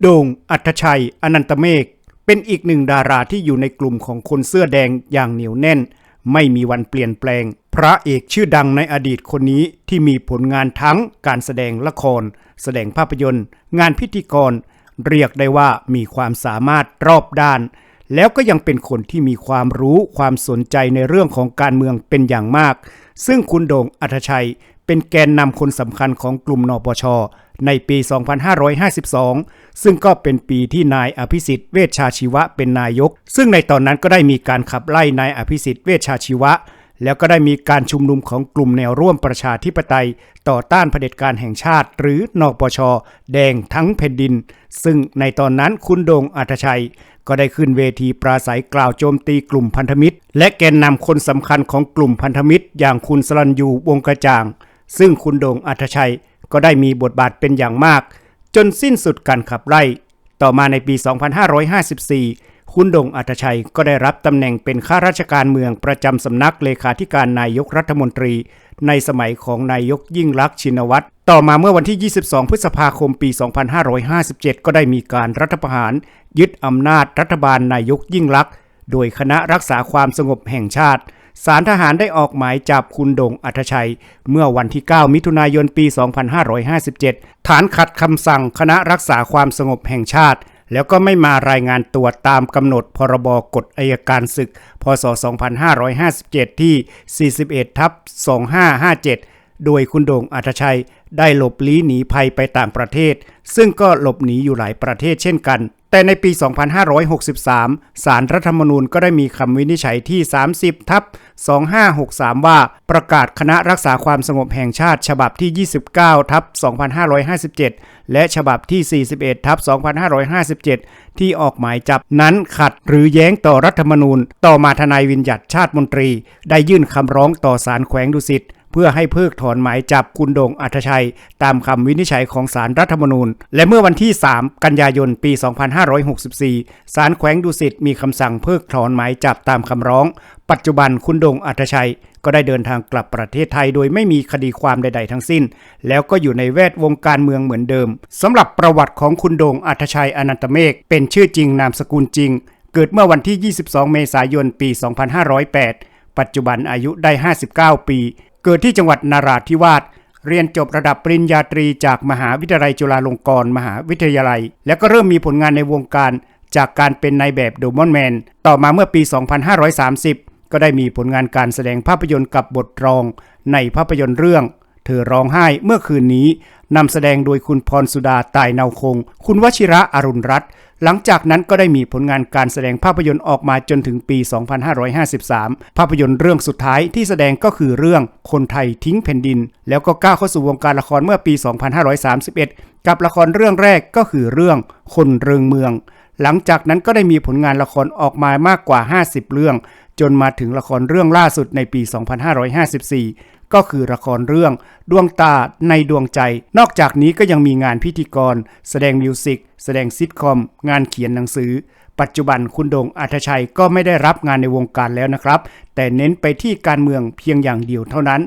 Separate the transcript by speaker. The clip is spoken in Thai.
Speaker 1: โด่งอัธชัย อนันตเมฆเป็นอีกหนึ่งดาราที่อยู่ในกลุ่มของคนเสื้อแดงอย่างเหนียวแน่น ไม่มีวันเปลี่ยนแปลง พระเอกชื่อดังในอดีตคนนี้ที่มีผลงานทั้งการแสดงละคร แสดงภาพยนตร์ งานพิธีกร เรียกได้ว่ามีความสามารถรอบด้าน แล้วก็ยังเป็นคนที่มีความรู้ความสนใจในเรื่องของการเมืองเป็นอย่างมาก ซึ่งคุณโด่งอัธชัย เป็นแกนนำคนสำคัญของกลุ่มนปช ในปี 2552 ซึ่งก็เป็นปีที่นายอภิสิทธิ์เวชชาชีวะเป็นนายก ซึ่งในตอนนั้นก็ได้มีการขับไล่นายอภิสิทธิ์เวชชาชีวะ แล้วก็ได้มีการชุมนุมของกลุ่มแนวร่วมประชาธิปไตย ต่อต้านเผด็จการแห่งชาติ หรือนปช แดงทั้งแผ่นดิน ซึ่งในตอนนั้นคุณโดงอัธชัยก็ได้ขึ้นเวทีปราศัยกล่าวโจมตีกลุ่มพันธมิตร และแกนนำคนสำคัญของกลุ่มพันธมิตร อย่างคุณสรัญยูวงกระจ่าง ซึ่งคุณโดงอัธชัยก็ได้มีบทบาทเป็นอย่างมาก จนสิ้นสุดการขับไล่ ต่อมาในปี 2554 คุณดงอัธชัยก็ได้รับตำแหน่งเป็นข้าราชการเมืองประจำสำนักเลขาธิการนายกรัฐมนตรี ในสมัยของนายกยิ่งลักษณ์ชินวัตรต่อมาเมื่อวันที่ 22 พฤษภาคมปี 2557 ก็ได้มีการรัฐประหาร ยึดอำนาจรัฐบาลนายกยิ่งลักษณ์โดยคณะรักษาความสงบแห่งชาติ สารทหารได้ออกหมายจับคุณดงอัธชัย เมื่อวันที่ 9 มิถุนายนปี 2557 ฐานขัดคำสั่งคณะรักษาความสงบแห่งชาติ แล้วก็ไม่มารายงานตัวตามกำหนดพรบกฎอายการศึก พศ 2557 ที่ 41 ทับ 2557 โดยคุณโด่งอัธชัยได้หลบลี้หนีภัยไปต่างประเทศ ซึ่งก็หลบหนีอยู่หลายประเทศเช่นกัน แต่ในปี 2563 สารรัฐธรรมนูญก็ได้มีคำวินิจฉัยที่ 30 ทับ 2563 ว่าประกาศคณะรักษาความสงบแห่งชาติ ฉบับที่ 29 ทับ 2557 และฉบับที่ 41 ทับ 2557 ที่ออกหมายจับนั้นขัดหรือแย้งต่อรัฐธรรมนูญ ต่อมาทนายวินยัตชาติมนตรี ได้ยื่นคำร้องต่อศาลแขวงดุสิต เพื่อให้เพิกถอนหมายจับคุณดงอัธชัย ตามคำวินิจฉัยของศาลรัฐธรรมนูญ และเมื่อวันที่ 3 กันยายน ปี 2564ศาลแขวงดุสิตมีคำสั่งเพิกถอนหมายจับตามคำร้อง ปัจจุบันคุณดงอัธชัย ก็ได้เดินทางกลับประเทศไทยโดยไม่มีคดีความใด ๆ ทั้งสิ้น แล้วก็อยู่ในแวดวงการเมืองเหมือนเดิมสำหรับประวัติของคุณดงอัธชัยอนันตเมฆเป็นชื่อจริงนามสกุลจริง เกิดเมื่อวันที่ 22 เมษายน ปี 2508 ปัจจุบันอายุได้ 59 ปี เกิดที่จังหวัดนาราธิวาสเรียนจบระดับปริญญาตรีจากมหาวิทยาลัยจุฬาลงกรณ์มหาวิทยาลัย แล้วก็เริ่มมีผลงานในวงการจากการเป็นนายแบบโดมอนแมน ต่อมาเมื่อปี 2530 ก็ได้มีผลงานการแสดงภาพยนตร์กับบทรองในภาพยนตร์เรื่อง เธอร้องไห้เมื่อคืนนี้นำแสดงโดยคุณพรสุดาตายเนาคง คุณวชิระอรุณรัตน์ หลังจากนั้นก็ได้มีผลงานการแสดงภาพยนตร์ออกมาจนถึงปี 2553 ภาพยนตร์เรื่องสุดท้ายที่แสดงก็คือเรื่องคนไทยทิ้งแผ่นดิน แล้วก็ก้าวเข้าสู่วงการละครเมื่อปี 2531 กับละครเรื่องแรกก็คือเรื่องคนเริงเมือง หลังจากนั้นก็ได้มีผลงานละครออกมามากกว่า 50 เรื่อง จนมาถึงละครเรื่องล่าสุดในปี 2554 ก็คือละครเรื่องดวงตาในดวงใจ นอกจากนี้ก็ยังมีงานพิธีกร แสดงมิวสิกแสดงซิทคอม งานเขียนหนังสือ ปัจจุบันคุณโดงอัธชัยก็ไม่ได้รับงานในวงการแล้วนะครับ แต่เน้นไปที่การเมืองเพียงอย่างเดียวเท่านั้น